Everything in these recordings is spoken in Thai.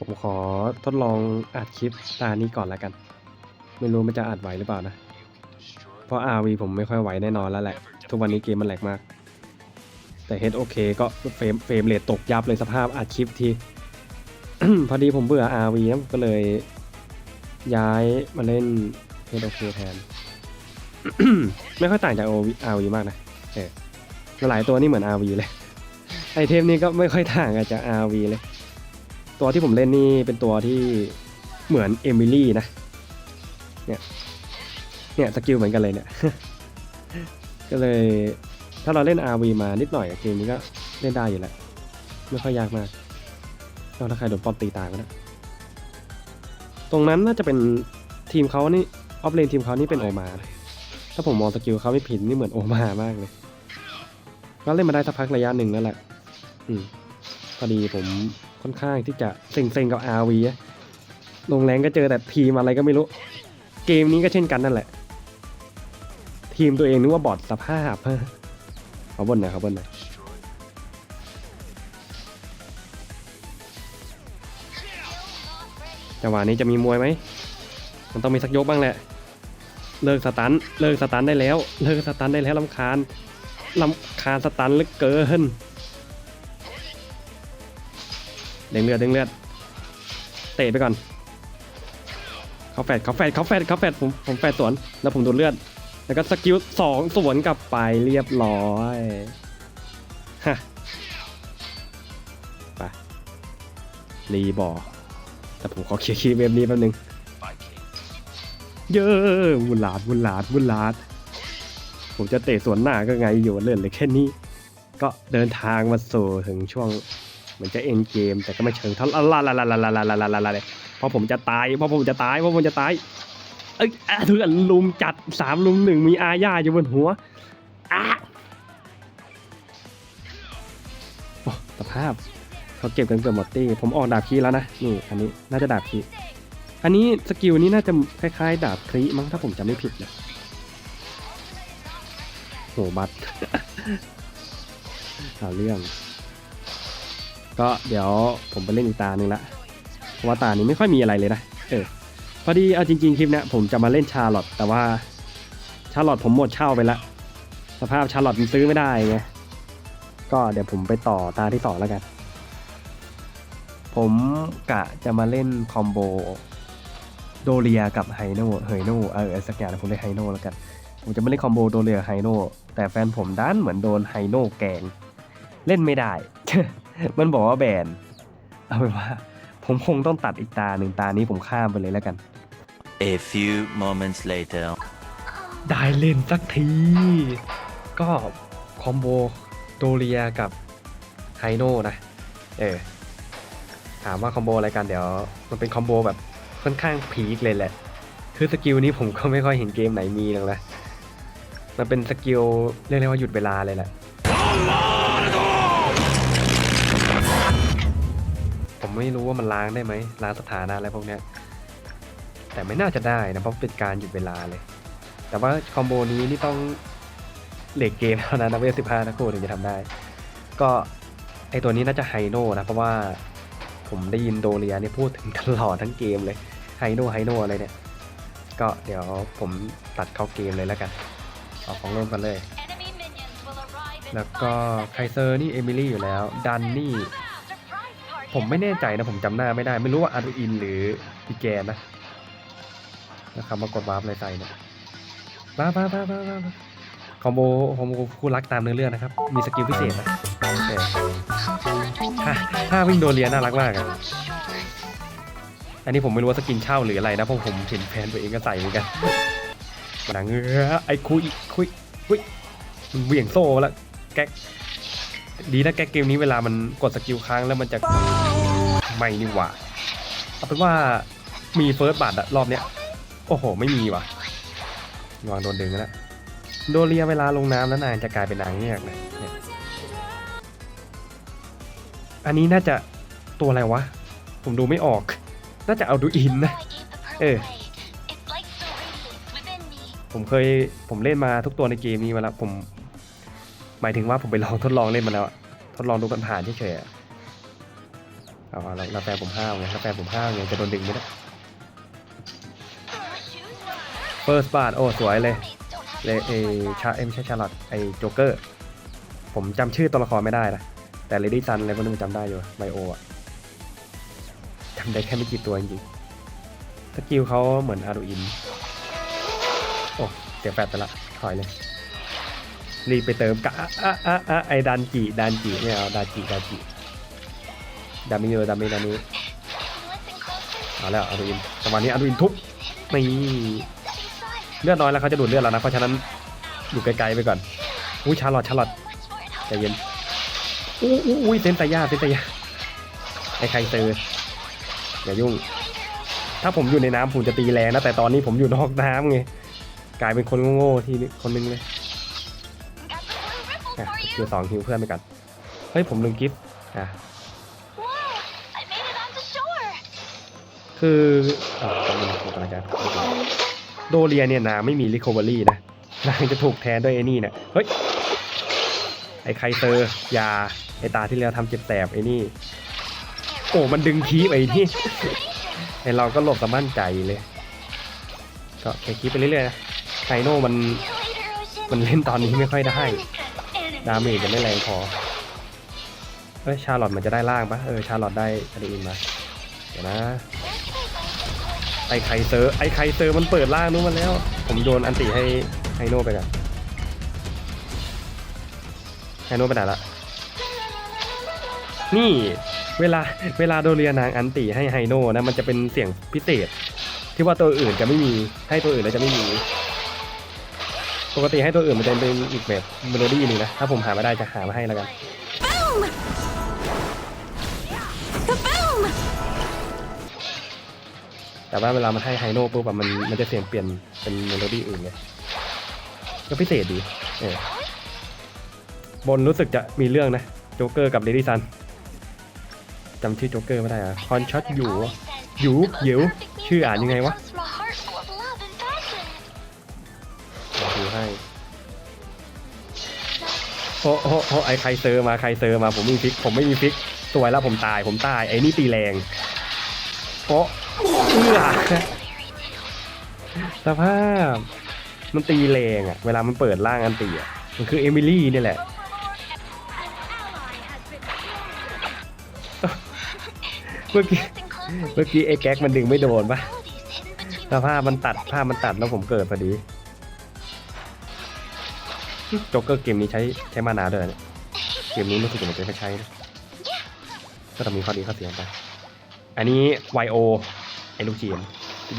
ผมขอทดลองอัดคลิปตานี้ก่อนแล้วกัน ไม่รู้มันจะอัดไหวหรือเปล่านะ เพราะ RV ผมไม่ค่อยไหวแน่นอนแล้วแหละ ทุกวันนี้เกมมันแหลกมาก แต่ HOK ก็เฟรมเฟรมเรทตกยับเลยสภาพอัดคลิปที พอดีผมเบื่อ RV นะก็เลยย้ายมาเล่น HOK แทน ไม่ค่อยต่างจาก RV มากนะเออหลายตัวนี่เหมือน RV เลยไอเทมนี้ก็ไม่ค่อยต่างกันจาก RV เลย ตัวที่ผมเล่นนี่เป็นตัวที่เหมือนเอมิลี่นะ เนี่ย เนี่ยสกิลเหมือนกันเลยเนี่ย ก็เลยถ้าเราเล่น RV มานิดหน่อยเกมนี้ก็เล่นได้อยู่แหละไม่ค่อยยากมากเอาถ้าใครโดนป้อมตีตายก็ได้ตรงนั้นน่าจะเป็นทีมเขานี่ออฟเลนทีมเขานี่เป็นโอมา ถ้าผมมองสกิลเขาไม่ผิดนี่เหมือนโอมามากเลยก็เล่นมาได้สักพักระยะหนึ่งแล้วแหละ อืมพอดีผม ค่อนข้างที่จะเซ็งๆกับ RV ลงแรงก็เจอแต่ทีมอะไรก็ไม่รู้ เกมนี้ก็เช่นกันนั่นแหละ ทีมตัวเองนึกว่าบอดสภาพเขาบนน่อยเขาบนน่ยจังหวะนี้จะมีมวยไหม มันต้องมีสักยกบ้างแหละ เลิกสตัน เลิกสตันได้แล้ว เลิกสตันได้แล้วลำคาญลำคาญสตันเหลือเกิน เด้งเลือดเด้งเลือดเตะไปก่อนเขาแฟดเขาแฟดเขาแฟดเขาแฟดผมผมแฟดสวนแล้วผมโดนเลือด แล้วก็สกิลสองสวนกลับไปเรียบร้อยฮะไปรีบอแต่ผมขอเคลียร์คีเวฟนี้แป๊บนึงเยอะบุลาดบุลาดบุลาดผมจะเตะสวนหน้าก็ไงอยู่เล่นเลยแค่นี้ ก็เดินทางมาสู่ถึงช่วง เหมือนจะเอ็นเกม แต่ก็ไม่เชิงเท่าลาลาลาลาลาลาลาลาลาลาเลยเพราะผมจะตายเพราะผมจะตายเพราะผมจะตายเอ้ยอะถึงกันลุมจัดสามลุมหนึ่งมีอาญาอยู่บนหัวอะสภาพเขาเก็บกันเกือบหมดตี้ผมออกดาบคีแล้วนะนี่อันนี้น่าจะดาบคีอันนี้สกิลนี้น่าจะคล้ายๆ ดาบครีมั้งถ้าผมจำไม่ผิดนะโหบัตเอาเรื่อง ก็เดี๋ยวผมไปเล่นอีกตาหนึ่งละเพราะว่าตานี้ไม่ค่อยมีอะไรเลยนะ เออ พอดีเอาจริงๆคลิปเนี้ยผมจะมาเล่นชาร์ลอตแต่ว่าชาร์ลอตผมหมดเช่าไปละ สภาพชาร์ลอตมันซื้อไม่ได้ไง ก็เดี๋ยวผมไปต่อตาที่สองแล้วกัน ผมกะจะมาเล่นคอมโบโดเรียกับไฮโนเฮยโนเออสักอย่างนะผมเรียกไฮโนแล้วกัน ผมจะไม่เล่นคอมโบโดเรียไฮโนแต่แฟนผมด้านเหมือนโดนไฮโนแกง เล่นไม่ได้ มันบอกว่าแบนเอาเป็นว่า ผมคงต้องตัดอีกตาหนึ่งตานี้ผมข้ามไปเลยแล้วกัน A few moments later. ได้เล่นสักที ก็คอมโบโดเรียกับไฮโนนะ เออ ถามว่าคอมโบอะไรกันเดี๋ยว มันเป็นคอมโบแบบค่อนข้างพีคเลยแหละ คือสกิลนี้ผมก็ไม่ค่อยเห็นเกมไหนมีหรอกนะ มันเป็นสกิลเรียกได้ว่าหยุดเวลาเลยแหละ ผมไม่รู้ว่ามันล้างได้ไหมล้างสถานะอะไรพวกเนี้ย แต่ไม่น่าจะได้นะเพราะเป็นการหยุดเวลาเลย แต่ว่าคอมโบนี้นี่ต้องเหล็กเกมเท่านั้นนะเวลสิบห้านะครูถึงจะทำได้ ก็ไอตัวนี้น่าจะไฮโนนะเพราะว่าผมได้ยินโดเรียเนี่ยพูดถึงตลอดทั้งเกมเลยไฮโนไฮโนอะไรเนี่ย ก็เดี๋ยวผมตัดเข้าเกมเลยแล้วกันเอาของเริ่มกันเลย แล้วก็ไคเซอร์นี่เอมิลี่อยู่แล้วดันนี่ ผมไม่แน่ใจนะผมจำหน้าไม่ได้ ไม่รู้ว่าอาร์อินหรือพีแกนนะนะครับมากดวาร์ปอะไรใส่เนี่ยว้าว้าว้าว้าว้าคอมโบคอมโบคู่รักตามเนื้อเรื่องนะครับ มีสกิลพิเศษนะโอเคถ้าวิ่งโดเรียน่ารักมากอะอันนี้ผมไม่รู้ว่าสกินเช่าหรืออะไรนะเพราะผมเห็นแฟนตัวเองก็ใส่เหมือนกันมาดังเงือไอ้คุยคุยคุยมันเหวี่ยงโซ่แล้วแก๊กดีนะแก๊กเกมนี้เวลามันกดสกิลค้างแล้วมันจะ ไม่นี่หว่าเอาเป็นว่ามีเฟิร์สบัตรอะอบเนี้ย โอ้โห ไม่มีว่ะวางโดนดึงแล้วโดเรียเวลาลงน้ำแล้วนางจะกลายเป็นนางเงือกนะเนี่ยอันนี้น่าจะตัวอะไรวะ ผมดูไม่ออก น่าจะเอาดูอินนะ เออ ผมเคยผมเล่นมาทุกตัวในเกมนี้มาแล้ว ผม หมายถึงว่าผมไปลองทดลองเล่นมาแล้ว ทดลองดูผ่านๆเฉยๆอะ เอาเอาแล้วแล้วแฟนผมห้าวไงแล้วแฟนผมห้าวไงจะโดนดึงไหมนะเฟิร์สบาทโอ้สวยเลยเลยเอชาเอ็มช่ชาร์ลอตไอโจ๊กเกอร์ ผมจำชื่อตัวละครไม่ได้นะ แต่เลดี้ซันอะไรพวกนี้จำได้อยู่ไบโออะจำได้แค่ไม่กี่ตัวจริงๆสกิลเขาเหมือนอารูอิน โอ้เสียแฟดไปละถอยเลย รีไปเติมกะอะอะอะอะไอดันจีดันจีไม่เอาดันจีดันจี ดามิเนอร์ดามิดามิเอาแล้วอารูอินจังหวะนี้อารูอินทุบนี่เลือดน้อยแล้วเขาจะดูดเลือดแล้วนะ เพราะฉะนั้นอยู่ไกลๆไปก่อนอุ้ยชาร์ลอตชาร์ลอตใจเย็นอู้อู้อุ้ยเซนตายาเซนตายาไอ้ใครเซออย่ายุ่ง ถ้าผมอยู่ในน้ำผมจะตีแรงนะ แต่ตอนนี้ผมอยู่นอกน้ำไง กลายเป็นคนโง่ๆทีนี้คนนึงเลยอะคือสองฮิวเพื่อนไปก่อนเฮ้ยผมลืมกิฟต์อะ คือเออต้องมีผมกำลังจะโดเรียเนี่ยนางไม่มี recovery นะนางจะถูกแทนด้วยไอ้นี่เนี่ยเฮ้ยไอ้ไคเตอร์ยาไอ้ตาที่แล้วทำเจ็บแสบไอ้นี่ โอ้มันดึงคีบไอ้นี่ไอ้เราก็หลบสะมั่นใจเลย ก็แค่คีบไปเรื่อยๆนะไคโน่มันมันเล่นตอนนี้ไม่ค่อยได้ ดาเมจจะไม่แรงพอเอ้ยชาลอตมันจะได้ล่างปะเออชาลอตได้อะดรีนมาเดี๋ยวนะ ไอไคเซอร์ไอไคเซอร์มันเปิดล่างนู้นมาแล้ว ผมโยนอันติให้ไฮโน่ไปก่อนไฮโน่ไปไหนละนี่เวลาเวลาโดเรียนางอันติให้ไฮโน่นะมันจะเป็นเสียงพิเศษ ที่ว่าตัวอื่นจะไม่มีให้ตัวอื่นแล้วจะไม่มีปกติให้ตัวอื่นมันจะเป็นอีกแบบเมโลดี้นึงนะถ้าผมหาไม่ได้จะหามาให้แล้วกัน แต่ว่าเวลามันให้ไฮโน่ปุ๊บอะมันมันจะเสียงเปลี่ยนเป็นเมโลดี้อื่นเลยก็พิเศษดีเออบนรู้สึกจะมีเรื่องนะโจ๊กเกอร์กับเลดี้ซันจำชื่อโจ๊กเกอร์ไม่ได้อะคอนช็อตอยู่อยู่หยิวชื่ออ่านยังไงวะอดูให้โอ้โอ้โอ้ไอใครเซอร์มาใครเซอร์มาผมมีฟิก ผมไม่มีฟิกสวยแล้วผมตายผมตายไอ้นี่ตีแรงโป๊ะ เอื้อสภาพ มันตีแรงอะเวลามันเปิดร่างอันตีอะมันคือเอมิลี่นี่แหละ เมื่อกี้ เมื่อกี้ไอ้แก๊กมันดึงไม่โดนปะสภาพมันตัดภาพมันตัดแล้วผมเกิดพอดีจ๊กเกอร์เกมนี้ใช้ใช้มานาด้วยเนี่ยเกมนี้รู้สึกเหมือนจะไม่ใช้นะก็ต้องมีข้อดีข้อเสียไป อันนี้ YO อ้ลูกจีน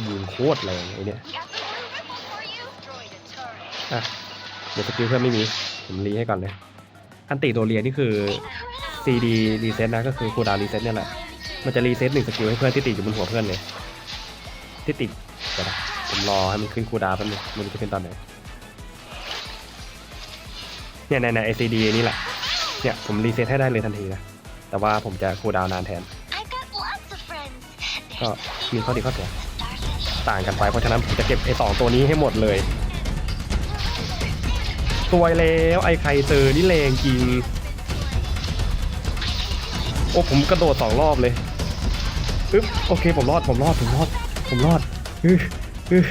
ยิงโคตรแรงไอ้เนี่ยอะเดี๋ยวสกิลเพื่อนไม่มีผมรีให้ก่อนเลยอันติตัวเรียนนี่คือ CD รีเซ็ตนะก็คือคูลดาวรีเซ็ตเนี่ยแหละมันจะรีเซ็ตหนึ่งสกิลให้เพื่อนที่ติดอยู่บนหัวเพื่อนเลยที่ติดเดี๋ยวนะผมรอให้มันขึ้นคูลดาวแป๊บนึงมันจะขึ้นตอนไหนเนี่ยในในไอซีดีนี่แหละเนี่ยผมรีเซ็ตให้ได้เลยทันทีนะแต่ว่าผมจะคูลดาวนานแทน ก็มีข้อดีข้อเสียต่างกันไปเพราะฉะนั้นผมจะเก็บไอ้สองตัวนี้ให้หมดเลยสวยแล้วไอ้ไข่เจอนี่แรงจริงโอ้ผมกระโดดสองรอบเลยอึ๊บโอเคผมรอดผมรอดผมรอด ผมรอดอึ๊อึ๊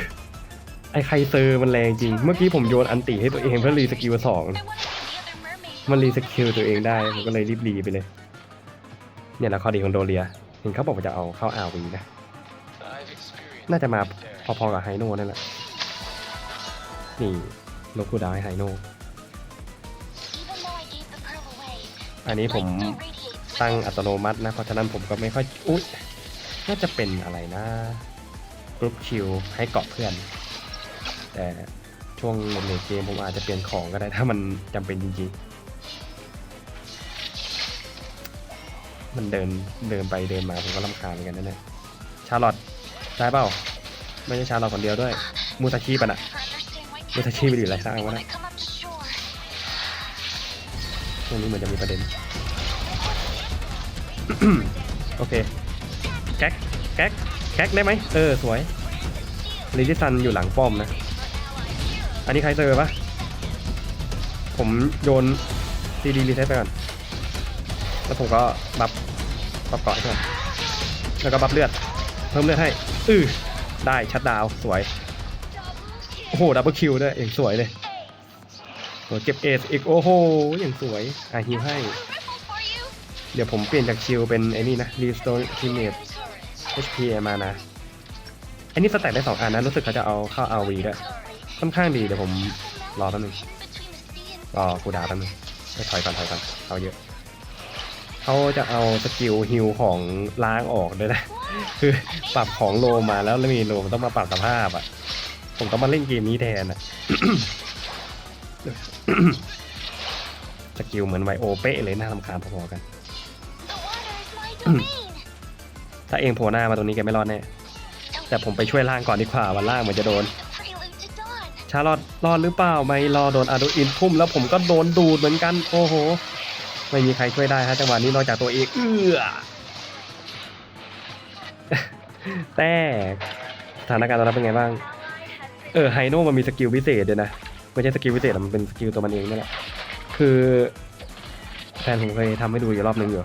ไอ้ไข่เซอร์มันแรงจริง เมื่อกี้ผมโยนอันติให้ตัวเองเพื่อรีสกิลสองมันรีสกิลตัวเองได้ผมก็เลยรีบรีไปเลย เนี่ยแหละข้อดีของโดเรีย เห็นเขาบอกว่าจะเอาเข้าอาวีนะ น่าจะมาพอๆกับไฮโน่นั่นแหละ นี่ลบคูลดาวน์ให้ไฮโน่ อันนี้ผมตั้งอัตโนมัตินะ เพราะฉะนั้นผมก็ไม่ค่อย อุ๊ย น่าจะเป็นอะไรนะกรุ๊ปชิลให้เกาะเพื่อน แต่ช่วงในเกมผมอาจจะเปลี่ยนของก็ได้ถ้ามันจำเป็นจริงๆ มันเดินเดินไปเดินมาผมก็ลำคาญเหมือนกันนะเนี่ยชาร์ลอตได้เปล่า ไม่ใช่ชาร์ลอตคนเดียวด้วย มูซาชิปะน่ะมูซาชิไปดิไรสร้างวะนะช่วงนี้เหมือนจะมีประเด็น โอเค แก๊กแก๊กแก๊กได้ไหมเออ สวยลิซิซันอยู่หลังป้อมนะ อันนี้ใครเจอปะผมโยนซีดีรีเซ็ตไปก่อน แล้วผมก็บับปรับเกาะให้ก่อนแล้วก็บัฟเลือด เพิ่มเลือดให้ อือได้ชัดดาวสวย โอ้โห ดับเบิลคิวด้วยอย่างสวยเลยโหเก็บเอสอีก โอ้โห อย่างสวยอะฮิวให้ เดี๋ยวผมเปลี่ยนจากชิลเป็นไอ้นี่นะรีสโตร์ทีเมท HP มานะ อันนี้สแต็กได้สองอันนะ รู้สึกเขาจะเอาเข้า RV ด้วย ค่อนข้างดี เดี๋ยวผมรอแป๊บนึง รอกูดาแป๊บนึงไปถอยก่อนถอยก่อนเอาเยอะ เขาจะเอาสกิลฮิลของล้างออกด้วยนะ คือปรับของโลมาแล้วแล้วมีโลมันต้องมาปรับสภาพอะ ผมต้องมาเล่นเกมนี้แทนอะสกิลเหมือนไวโอเป๊ะเลยน่ารำคาญพอๆกัน ถ้าเองโผล่หน้ามาตรงนี้แกไม่รอดแน่ แต่ผมไปช่วยล่างก่อนดีกว่าวันล่างเหมือนจะโดน ชาลอดรอดหรือเปล่าไม่รอโดนอาดูอินทุ่มแล้วผมก็โดนดูดเหมือนกัน โอ้โห ไม่มีใครช่วยได้ฮะจังหวะนี้นอกจากตัวเองเอื้อแต่สถานการณ์ตอนนั้นเป็นไงบ้าง เออไฮโน่มันมีสกิลพิเศษด้วยนะ ไม่ใช่สกิลพิเศษอะมันเป็นสกิลตัวมันเองนี่แหละ คือแฟนผมเคยทำให้ดูอยู่รอบนึงอยู่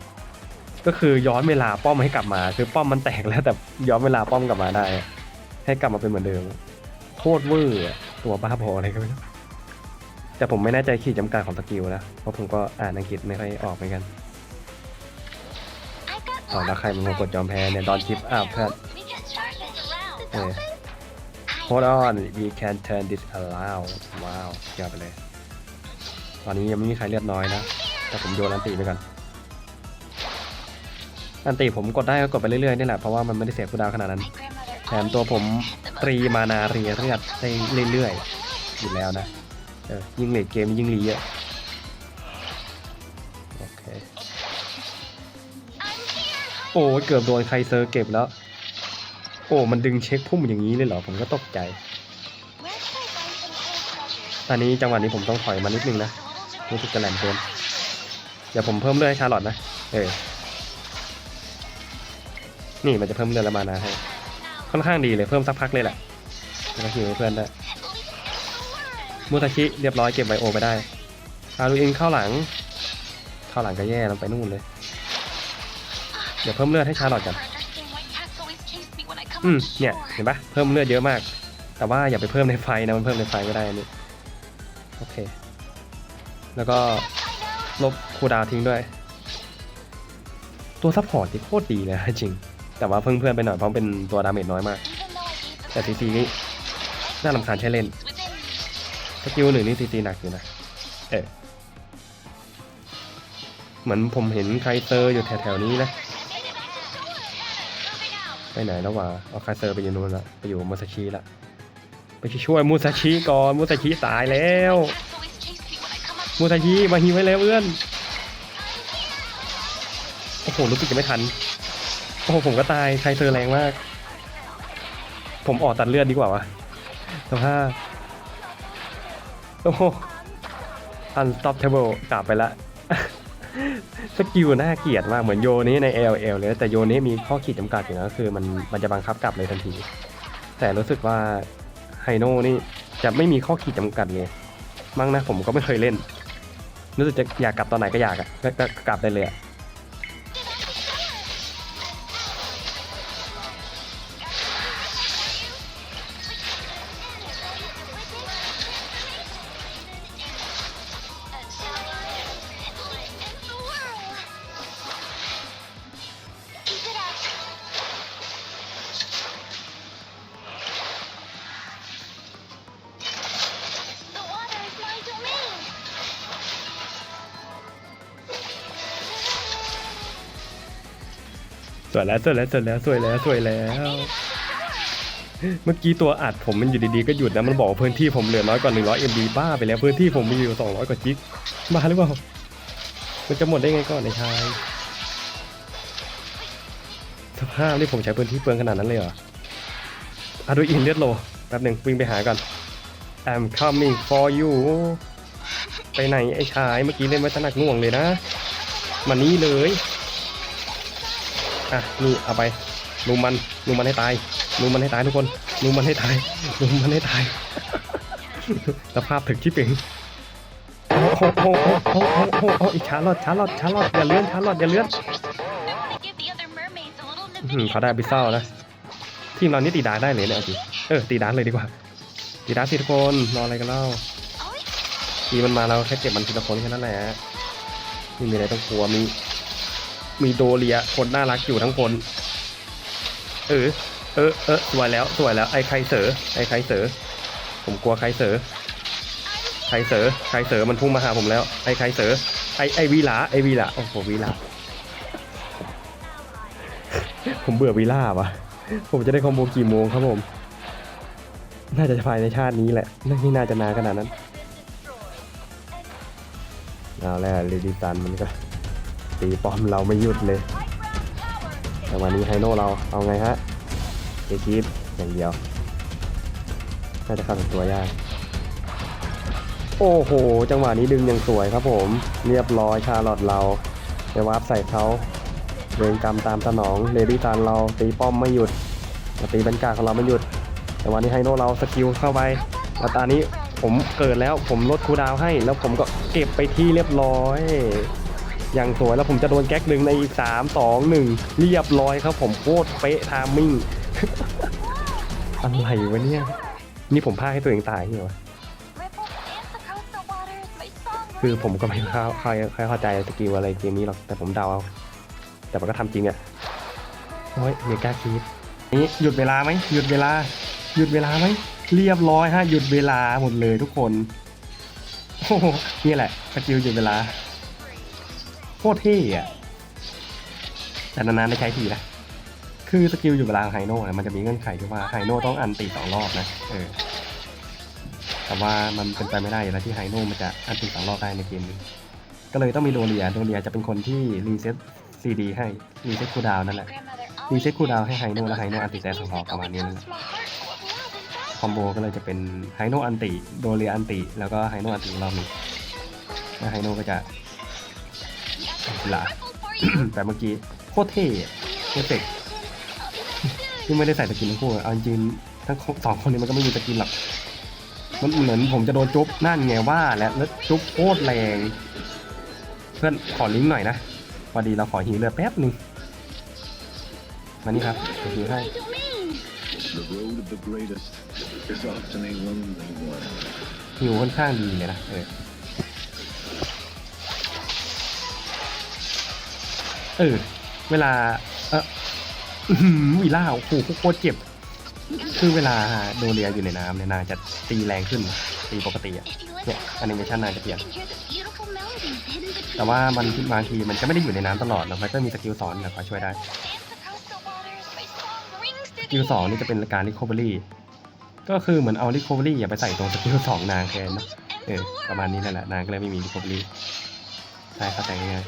ก็คือย้อนเวลาป้อมให้กลับมา คือป้อมมันแตกแล้วแต่ย้อนเวลาป้อมกลับมาได้ ให้กลับมาเป็นเหมือนเดิม โคตรเวอร์อะตัวบ้าพออะไรก็ไม่รู้ แต่ผมไม่แน่ใจขีดจำกัดของสกิลนะ เพราะผมก็อ่านอังกฤษไม่ค่อยออกเหมือนกันอ๋อแล้วใครมันกดยอมแพ้เนี่ย ดอนคลิปอัพเพื่อนเออ Hold on we can turn this around ว้าวเยอดไปเลย ตอนนี้ยังไม่มีใครเลือดน้อยนะ แต่ผมโยนอันติไปก่อนอันติผมกดได้ก็กดไปเรื่อยๆนี่แหละ เพราะว่ามันไม่ได้เสียคูลดาวขนาดนั้น แถมตัวผมตรีมานาเรียเลือดได้เรื่อยๆอยู่แล้วนะ ยิ่งเลดเกมยิ่งรีเยอะโอเคโอ้เกือบโดนใครเซอร์เก็บแล้ว โอ้มันดึงเช็คพุ่มอย่างนี้เลยเหรอ ผมก็ตกใจ ตอนนี้จังหวะนี้ผมต้องถอยมานิดนึงนะรู้สึกจะแหลมเกินเดี๋ยวผมเพิ่มเลือดให้ชาร์ลอตนะเออนี่มันจะเพิ่มเลือดละมานาให้ค่อนข้างดีเลยเพิ่มสักพักเลยแหละแล้วก็หิวเพื่อนได้ มูตาชิเรียบร้อยเก็บไบโอไปได้อารูอินเข้าหลัง เข้าหลังก็แย่ลงไปนู่นเลย เดี๋ยวเพิ่มเลือดให้ชาร์ลอตกันอืมเนี่ยเห็นปะเพิ่มเลือดเยอะมาก แต่ว่าอย่าไปเพิ่มในไฟนะมันเพิ่มในไฟไม่ได้อันนี่โอเค แล้วก็ลบคูดาวทิ้งด้วย ตัวซัพพอร์ตที่โคตรดีนะจริง แต่ว่าเพิ่งเพื่อนไปหน่อยเพราะเป็นตัวดาเมจน้อยมาก แต่ซีซีนี่น่ารำคาญใช้เล่น สกิลหนึ่งนี่ซีซีหนักอยู่นะ เออเหมือนผมเห็นใครเซอร์อยู่แถวๆนี้นะ ไปไหนแล้ววะ เอาคาเซอร์ไปอยู่นู้นละไปอยู่มูซาชิละ ไปช่วยมูซาชิก่อนมูซาชิตายแล้วมูซาชิมาฮีไว้แล้วเพื่อน โอ้โหรู้สึกจะไม่ทัน โอ้โหผมก็ตายใครเซอร์แรงมาก ผมออกตัดเลือดดีกว่าวะสภาพ โอ้โห unstoppable กลับไปละ สกิลน่าเกลียดมากเหมือนโยนี้ใน LL เลยแต่โยนี้มีข้อขีดจำกัดอยู่นะคือมันมันจะบังคับกลับเลยทันที แต่รู้สึกว่าไฮโน่นี่จะไม่มีข้อขีดจำกัดเลยมั้งนะผมก็ไม่เคยเล่น รู้สึกจะอยากกลับตอนไหนก็อยากอะก็ก็ก็กลับได้เลยอะ สวยแล้วสวยแล้วสวยแล้วสวยแล้วสวยแล้ว เมื่อกี้ตัวอัดผมมันอยู่ดีๆก็หยุดนะมันบอกพื้นที่ผมเหลือน้อยกว่า100 MB บ้าไปแล้วพื้นที่ผมมีอยู่200กว่าจิกบ้าหรือเปล่ามันจะหมดได้ไงก่อนไอ้ชายสภาพนี่ผมใช้พื้นที่เปลืองขนาดนั้นเลยเหรออะดูอินเลือดโลแป๊บหนึ่งวิ่งไปหาก่อน I'm coming for you ไปไหนไอ้ชายเมื่อกี้เล่นไว้ตะหนักหน่วงเลยนะ มานี่เลย อะนี่เอาไปลุมมันลุมมันให้ตายลุมมันให้ตายทุกคนลุมมันให้ตายลุมมันให้ตายสภาพถึกที่เป็นโอ้โหโอ้โหโอ้โหโอ้โหโอ้โหอีกชาร์ลอตชาร์ลอตชาร์ลอตอย่าเลื่อนชาร์ลอตอย่าเลื่อนอื้อหือเขาได้บิซเซ่านะทีมเรานี่ตีดาร์กได้เลยเนี่ยเอาจริงเออตีดาร์กเลยดีกว่าตีดาร์กสิทุกคนรออะไรกันเล่าทีมันมาเราแค่เก็บมันทีละคนแค่นั้นแหละไม่มีอะไรต้องกลัวมี มีโดเรียคนน่ารักอยู่ทั้งคน เออ เออ เออ สวยแล้ว สวยแล้ว ไอ้ใครเสอไอ้ใครเสอผมกลัวใครเสอใครเสอใครเสอมันพุ่งมาหาผมแล้ว ไอ้ใครเสอไอ้ไอ้วีหลาไอ้วีหลาโอ้โหวีหลาผมเบื่อวีล่าวะผมจะได้คอมโบกี่โมงครับผม น่าจะภายในชาตินี้แหละน่าที่น่าจะนานขนาดนั้น เอาแล้วเลดิซันมันก็ ตีป้อมเราไม่หยุดเลยแต่วันนี้ไฮโน่เราเอาไงฮะเอชีฟอย่างเดียว น่าจะเข้าถึงตัวยาก โอ้โห จังหวะนี้ดึงอย่างสวยครับผม เรียบร้อยชาลอตเราไปวาร์ปใส่เขาเวรกรรมตามสนองเลดี้ซันเราตีป้อมไม่หยุดตีบรรกาของเราไม่หยุด แต่วันนี้ไฮโน่เราสกิลเข้าไปแล้วตอนนี้ผมเกิดแล้วผมลดคูดาวให้ แล้วผมก็เก็บไปที่เรียบร้อย อย่างสวยแล้วผมจะโดนแก๊กหนึ่งในอีกสามสองหนึ่งเรียบร้อยครับผมโคตรเป๊ะทามมิ่งอะไรวะเนี่ย นี่ผมพาให้ตัวเองตายเหรอวะคือผมก็ไม่เข้าเข้าเข้าใจสกิลอะไรเกมนี้หรอกแต่ผมเดาเอาแต่มันก็ทำจริงอะโอ้ยเมกาคีดนี่หยุดเวลาไหมหยุดเวลา หยุดเวลาไหมเรียบร้อยฮะหยุดเวลาหมดเลยทุกคนโอ้โหนี่แหละสกิลหยุดเวลา โคตรเท่อะแต่นานๆได้ใช้ทีนะ คือสกิลหยุดเวลาไฮโน่อะมันจะมีเงื่อนไขที่ว่าไฮโน่ต้องอันตีสองรอบนะเออแต่ว่ามันเป็นไปไม่ได้แล้วที่ไฮโน่มันจะอันตีสองรอบได้ในเกมนี้ก็เลยต้องมีโดเรียโดเรียจะเป็นคนที่รีเซ็ตซีดีให้รีเซ็ตคูดาวนั่นแหละรีเซ็ตคูดาวให้ไฮโน่และไฮโน่อันติแซสองเราประมาณนี้นะคอมโบก็เลยจะเป็นไฮโน่อันติโดเรียอันติแล้วก็ไฮโน่อันติอีรอบนึงแล้วไฮโน่ก็จะ หลาแต่เมื่อกี้โคตรเท่เอฟเฟกต์ที่ไม่ได้ใส่สกินทั้งคู่เอาจริงทั้งสองคนนี้มันก็ไม่มีสกินหรอก มันเหมือนผมจะโดนจุ๊บนั่นไงว่าแล้วแล้วจุ๊บโคตรแรง เพื่อนขอลิงก์หน่อยนะพอดีเราขอฮีเลือดแป๊บหนึ่งมานี่ครับเดี๋ยวฮีให้ The road of the greatest is often a lonely one. ฮิวค่อนข้างดีเลยนะเออ เออ เวลา เอออื้อหือวีล่าโอ้โหโคตรเจ็บ คือเวลาโดเรียอยู่ในน้ำเนี่ยนางจะตีแรงขึ้นตีปกติอะเนี่ยแอนิเมชันนางจะเปลี่ยน แต่ว่ามันบางทีมันก็ไม่ได้อยู่ในน้ำตลอดนะมันก็มีสกิลสอนนะคอยช่วยได้สกิลสองนี่จะเป็นการ recovery ก็คือเหมือนเอา recovery อย่าไปใส่ตรงสกิลสองนางแทนนะเออประมาณนี้นั่นแหละนางก็เลยไม่มี recovery ใช่เข้าใจง่าย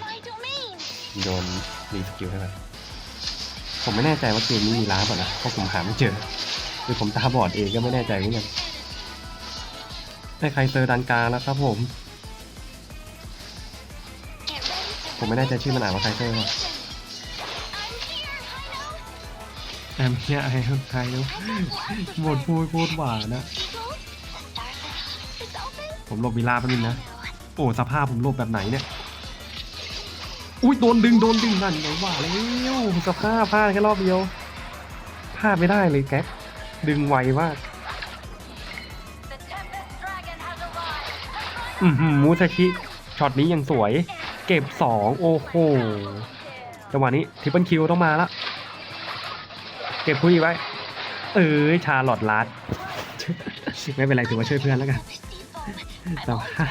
โยนรีสกิลให้มันผมไม่แน่ใจว่าเกมนี้มีล้างเปล่านะเพราะผมหาไม่เจอคือผมตาบอดเองก็ไม่แน่ใจเหมือนกันได้ใครเซอร์ดันกลางแล้วครับผม ผมไม่แน่ใจชื่อมันอ่านว่าใครเซอร์ป่ะแอมเนี่ยไอ้คนไทยแล้วหมดพูดพูดหวานนะ ผมหลบเวลาแป๊บนึงนะ โอ้สภาพผมหลบแบบไหนเนี่ย อุ้ยโดนดึงโดนดึงนั่นไงว่าแล้วสภาพพลาดแค่รอบเดียวพลาดไม่ได้เลยแก๊กดึงไวมากอือหือมูซาชิช็อตนี้ยังสวย เก็บสองโอ้โหจังหวะนี้ทิปเปิลคิวต้องมาละเก็บคุยไว้ เออชาลอดลัดไม่เป็นไรถือว่าช่วยเพื่อนแล้วกันสภา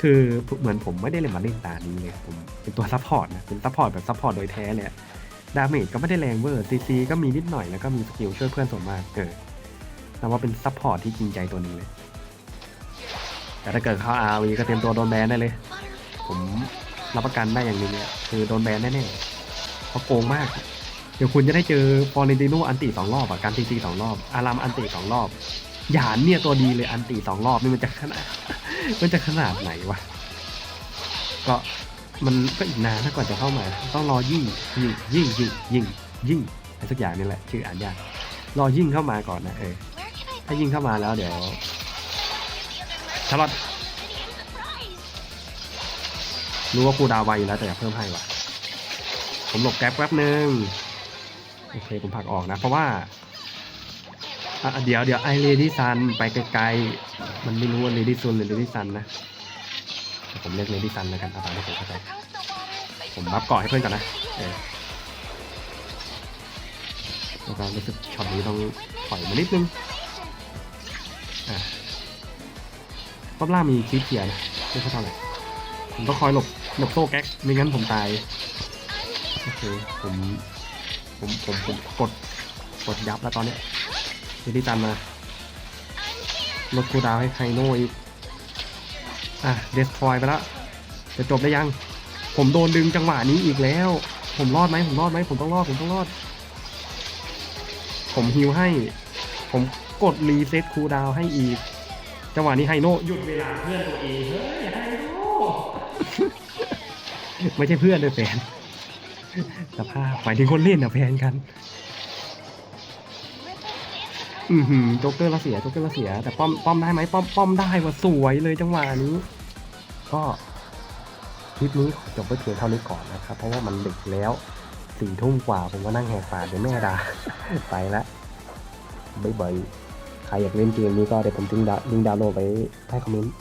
คือเหมือนผมไม่ได้เล่นมาเล่นตานี้เลยผมเป็นตัวซัพพอร์ตนะเป็นซัพพอร์ตแบบซัพพอร์ตโดยแท้เลยดาเมจก็ไม่ได้แรงเวอร์ซีซีก็มีนิดหน่อยแล้วก็มีสกิลช่วยเพื่อนส่วนมากเออนับว่าเป็นซัพพอร์ตที่จริงใจตัวนึงเลยแต่ถ้าเกิดเข้าอาวีก็เตรียมตัวโดนแบนได้เลย ผมรับประกันได้อย่างนึงเนี่ยคือโดนแบนแน่ๆเพราะโกงมาก เดี๋ยวคุณจะได้เจอฟอร์เรนติโนอันติสองรอบอะการตีตีสองรอบ อารามอันติสองรอบหยานเนี่ยตัวดีเลยอันติสองรอบนี่มันจะขนาด มันจะขนาดไหนวะ ก็มันก็อีกนานถ้ากว่าจะเข้ามา ต้องรอยิ่งยิ่งยิ่งยิ่งยิ่งยิ่งอะไรสักอย่างนี่แหละ ชื่ออ่านยากรอยิ่งเข้ามาก่อนนะเออถ้ายิ่งเข้ามาแล้วเดี๋ยวชาร์ลอตรู้ว่าครูดาวไวอยู่แล้วแต่อยากเพิ่มให้ว่ะผมหลบแก๊ปแป๊บนึงโอเคผมผักออกนะ เพราะว่า อะเดี๋ยวเดี๋ยวไอเลดี้ซันไปไกลๆ มันไม่รู้ว่าเลดี้ซุนหรือเลดี้ซันนะ ผมเรียกเลดี้ซันแล้วกันเอาตามที่ผมเข้าใจผมรับเกาะให้เพื่อนก่อนนะเออแล้วก็รู้สึกช็อตนี้ต้องถอยมานิดนึงอะรอบล่ามีคีเกียร์นะไม่ค่เท่าไหร่ผมต้องคอยหลบหลบโซ่แก๊กไม่งั้นผมตายโอเคผมผมผมผมกดกดยับแล้วตอนเนี้ย เดี๋ยวที่ตามมาลดคูลดาวน์ให้ไคโน่อีก อะเดสทรอยไปแล้วจะจบได้ยัง ผมโดนดึงจังหวะนี้อีกแล้ว ผมรอดไหมผมรอดไหมผมต้องรอดผมต้องรอด ผมฮิวให้ ผมกดรีเซ็ตคูลดาวน์ให้อีก จังหวะนี้ไฮโน่หยุดเวลาเพื่อนตัวเองเฮ้ยไฮโน่ไม่ใช่เพื่อนเลยแฟนสภาพหมายถึงคนเล่นอะแฟนกัน อือหือโจ๊กเกอร์เราเสียโจ๊กเกอร์เราเสีย แต่ป้อมป้อมได้ไหมป้อมป้อมได้ว่าสวยเลยจังหวะนี้ ก็คลิปนี้ขอจบไว้เพียงเท่านี้ก่อนนะครับ เพราะว่ามันดึกแล้วสี่ทุ่มกว่าผมก็นั่งแหกปากเดี๋ยวแม่ด่าไปละบ๊ายบายใครอยากเล่นเกมนี้ก็เดี๋ยวผมทิ้งดาวลิงก์ดาวน์โหลดไว้ใต้คอมเมนต์